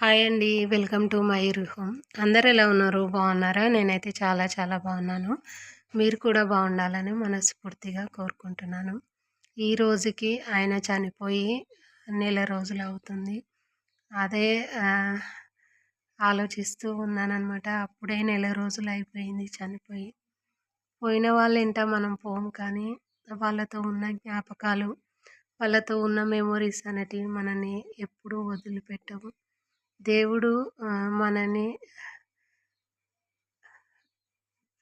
Hi అండి. Welcome to my home అందరు ఎలా ఉన్నారు? బాగున్నారా? నేనైతే చాలా చాలా బాగున్నాను. మీరు కూడా బాగుండాలని మనస్ఫూర్తిగా కోరుకుంటున్నాను. ఈ రోజుకి ఆయన చనిపోయి నెల రోజులు అవుతుంది. అదే ఆలోచిస్తూ ఉన్నానన్నమాట. అప్పుడే నెల రోజులు అయిపోయింది చనిపోయి. పోయిన వాళ్ళు ఇంట మనం పోము కానీ వాళ్ళతో ఉన్న జ్ఞాపకాలు వాళ్ళతో ఉన్న మెమొరీస్ అనేటివి మనని ఎప్పుడూ వదిలిపెట్టవు. దేవుడు మనని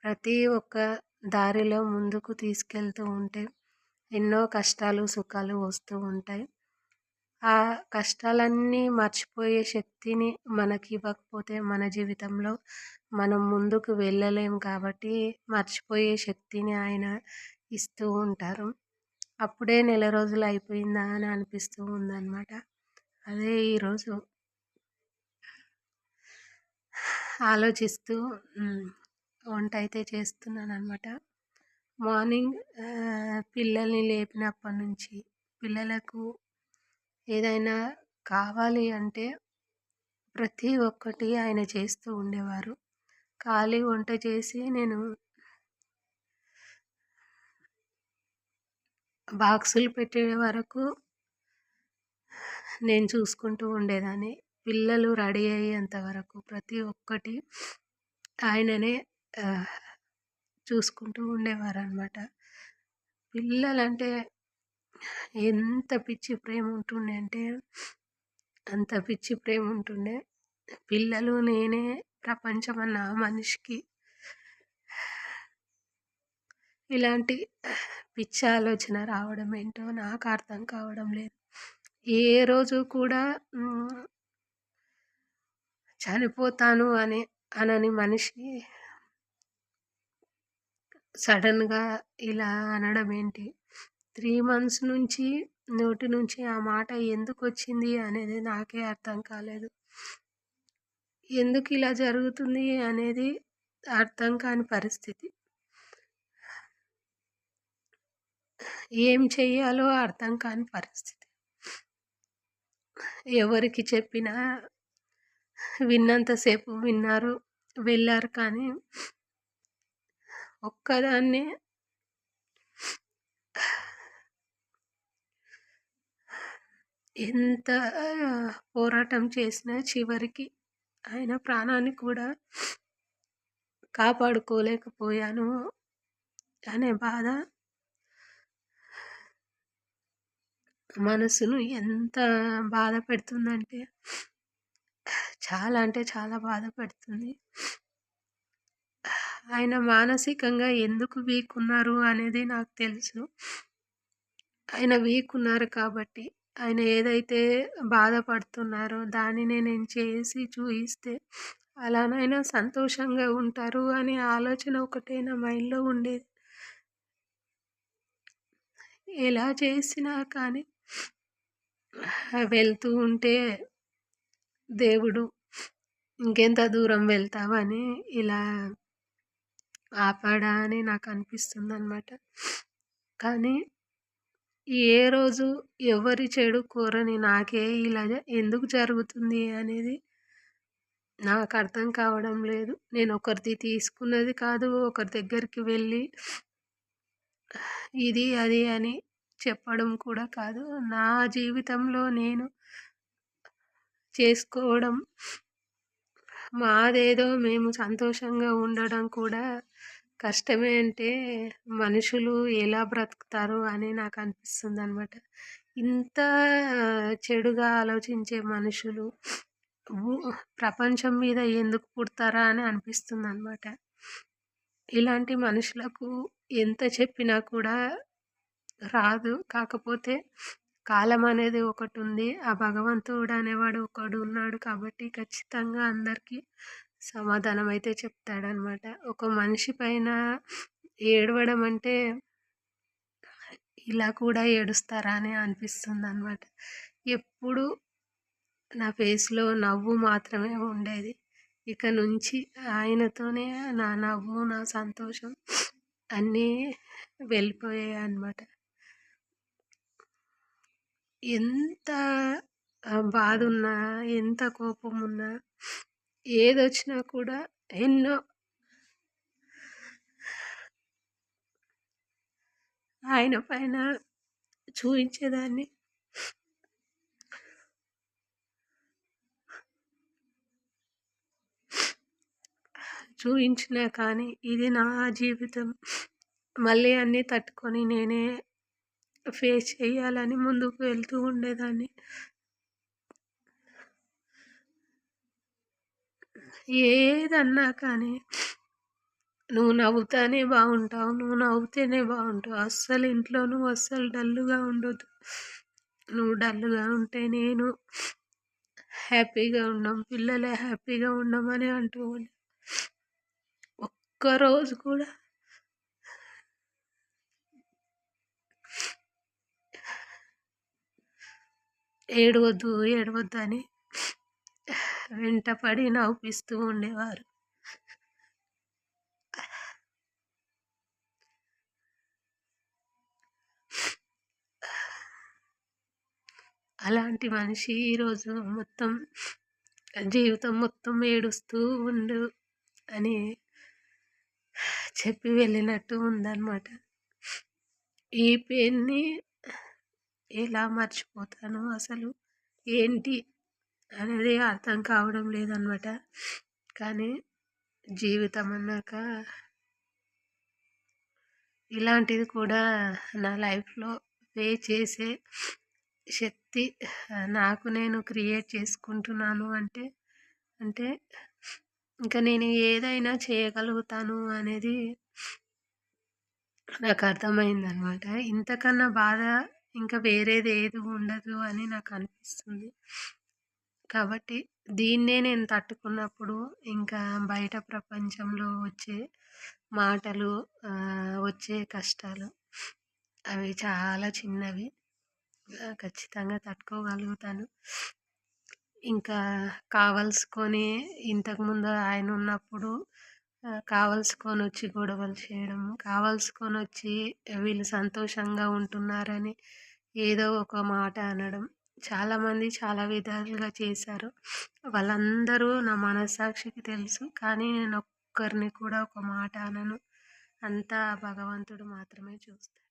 ప్రతి ఒక్క దారిలో ముందుకు తీసుకెళ్తూ ఉంటే ఎన్నో కష్టాలు సుఖాలు వస్తూ ఉంటాయి. ఆ కష్టాలన్నీ మర్చిపోయే శక్తిని మనకి ఇవ్వకపోతే మన జీవితంలో మనం ముందుకు వెళ్ళలేం కాబట్టి మర్చిపోయే శక్తిని ఆయన ఇస్తూ ఉంటారు. అప్పుడే నెల రోజులు అయిపోయిందా అని అనిపిస్తూ ఉందన్నమాట. అదే ఈరోజు ఆలోచిస్తూ వంట అయితే చేస్తున్నాను అనమాట మార్నింగ్ పిల్లల్ని లేపినప్పటి నుంచి పిల్లలకు ఏదైనా కావాలి అంటే ప్రతి ఒక్కటి ఆయన చేస్తూ ఉండేవారు. ఖాళీ వంట చేసి నేను బాక్సులు పెట్టే వరకు నేను చూసుకుంటూ ఉండేదాన్ని. పిల్లలు రెడీ అయ్యేంత వరకు ప్రతి ఒక్కటి ఆయననే చూసుకుంటూ ఉండేవారు అనమాట పిల్లలంటే ఎంత పిచ్చి ప్రేమ ఉంటుండే అంటే అంత పిచ్చి ప్రేమ ఉంటుండే. పిల్లలు నేనే ప్రపంచం అన్న మనిషికి. ఇలాంటి పిచ్చి ఆలోచన రావడం ఏంటో నాకు అర్థం కావడం లేదు. ఏ రోజు కూడా చనిపోతాను అని అనని మనిషి సడన్గా ఇలా అనడం ఏంటి? త్రీ మంత్స్ నుంచి నోటి నుంచి ఆ మాట ఎందుకు వచ్చింది అనేది నాకే అర్థం కాలేదు. ఎందుకు ఇలా జరుగుతుంది అనేది అర్థం కాని పరిస్థితి. ఏం చెయ్యాలో అర్థం కాని పరిస్థితి. ఎవరికి చెప్పినా విన్నంతసేపు విన్నారు వెళ్ళారు కానీ ఒక్కదాన్నే ఎంత పోరాటం చేసినా చివరికి ఆయన ప్రాణాన్ని కూడా కాపాడుకోలేకపోయాను అనే బాధ మనసును ఎంత బాధ పెడుతుందంటే చాలా అంటే చాలా బాధ పెడుతుంది. ఆయన మానసికంగా ఎందుకు వీక్ ఉన్నారు అనేది నాకు తెలుసు. ఆయన వీక్ ఉన్నారు కాబట్టి ఆయన ఏదైతే బాధపడుతున్నారో దానిని నేను చేసి చూయిస్తే అలానైనా సంతోషంగా ఉంటారు అనే ఆలోచన ఒకటే నా మైండ్లో ఉండేది. ఎలా చేసినా కానీ వెళ్తూ ఉంటే దేవుడు ఇంకెంత దూరం వెళ్తావని ఇలా ఆపాడా అని నాకు అనిపిస్తుంది అనమాట కానీ ఏ రోజు ఎవరి చెడు కోరని నాకే ఇలా ఎందుకు జరుగుతుంది అనేది నాకు అర్థం కావడం లేదు. నేను ఒకరిది తీసుకున్నది కాదు ఒకరి దగ్గరికి వెళ్ళి ఇది అది అని చెప్పడం కూడా కాదు. నా జీవితంలో నేను చేసుకోవడం. మాదేదో మేము సంతోషంగా ఉండడం కూడా కష్టమే అంటే మనుషులు ఎలా బ్రతుకుతారు అని నాకు అనిపిస్తుంది అనమాట ఇంత చెడుగా ఆలోచించే మనుషులు ప్రపంచం మీద ఎందుకు పుడతారా అని అనిపిస్తుంది అనమాట ఇలాంటి మనుషులకు ఎంత చెప్పినా కూడా రాదు. కాకపోతే కాలం అనేది ఒకటి ఉంది ఆ భగవంతుడు అనేవాడు ఒకడు ఉన్నాడు కాబట్టి ఖచ్చితంగా అందరికీ సమాధానం అయితే చెప్తాడనమాట ఒక మనిషి పైన ఏడవడం అంటే ఇలా కూడా ఏడుస్తారా అని అనిపిస్తుంది అనమాట ఎప్పుడు నా ఫేస్లో నవ్వు మాత్రమే ఉండేది. ఇక నుంచి ఆయనతోనే నా నవ్వు నా సంతోషం అన్నీ వెళ్ళిపోయాయి అన్నమాట ఎంత బాధ ఉన్నా ఎంత కోపం ఉన్నా ఏదొచ్చినా కూడా ఎన్నో ఆయన పైన చూపించేదాన్ని చూపించినా కానీ ఇది నా జీవితం. మళ్ళీ అన్నీ తట్టుకొని నేనే ఫేస్ చేయాలని ముందుకు వెళ్తూ ఉండేదాన్ని. ఏదన్నా కానీ నువ్వు నవ్వుతానే బాగుంటావు. నువ్వు నవ్వుతేనే బాగుంటావు. అస్సలు ఇంట్లో నువ్వు అస్సలు డల్లుగా ఉండొద్దు. నువ్వు డల్‌గా ఉంటే నేను హ్యాపీగా ఉండం. పిల్లలే హ్యాపీగా ఉండమని అంటూ ఉండే. ఒక్కరోజు కూడా ఏడవద్దు, ఏడవద్దు అని వెంటపడి నవ్విస్తూ ఉండేవారు. అలాంటి మనిషి ఈరోజు మొత్తం జీవితం మొత్తం ఏడుస్తూ ఉండు అని చెప్పి వెళ్ళినట్టు ఉందన్నమాట. ఈ పెయిన్‌ని ఎలా మర్చిపోతాను అసలు ఏంటి అనేది అర్థం కావడం లేదనమాట. కానీ జీవితం అన్నాక ఇలాంటిది కూడా నా లైఫ్‌లో పే చేసే శక్తి నాకు నేను క్రియేట్ చేసుకుంటున్నాను అంటే, అంటే ఇంకా నేను ఏదైనా చేయగలుగుతాను అనేది నాకు అర్థమైందనమాట. ఇంతకన్నా బాధ ఇంకా వేరేది ఏది ఉండదు అని నాకు అనిపిస్తుంది. కాబట్టి దీన్నే నేను తట్టుకున్నప్పుడు ఇంకా బయట ప్రపంచంలో వచ్చే మాటలు వచ్చే కష్టాలు అవి చాలా చిన్నవి. ఖచ్చితంగా తట్టుకోగలుగుతాను. ఇంకా కావలసుకొని ఇంతకుముందు ఆయన ఉన్నప్పుడు కావలసుకొని వచ్చి గొడవలు చేయడం, కావలసుకొని వచ్చి వీళ్ళు సంతోషంగా ఉంటున్నారని ఏదో ఒక మాట అనడం. చాలామంది చాలా విధాలుగా చేశారు. వాళ్ళందరూ నా మనస్సాక్షికి తెలుసు. కానీ నేను ఒక్కరిని కూడా ఒక మాట అనను. అంతా భగవంతుడు మాత్రమే చూస్తాడు.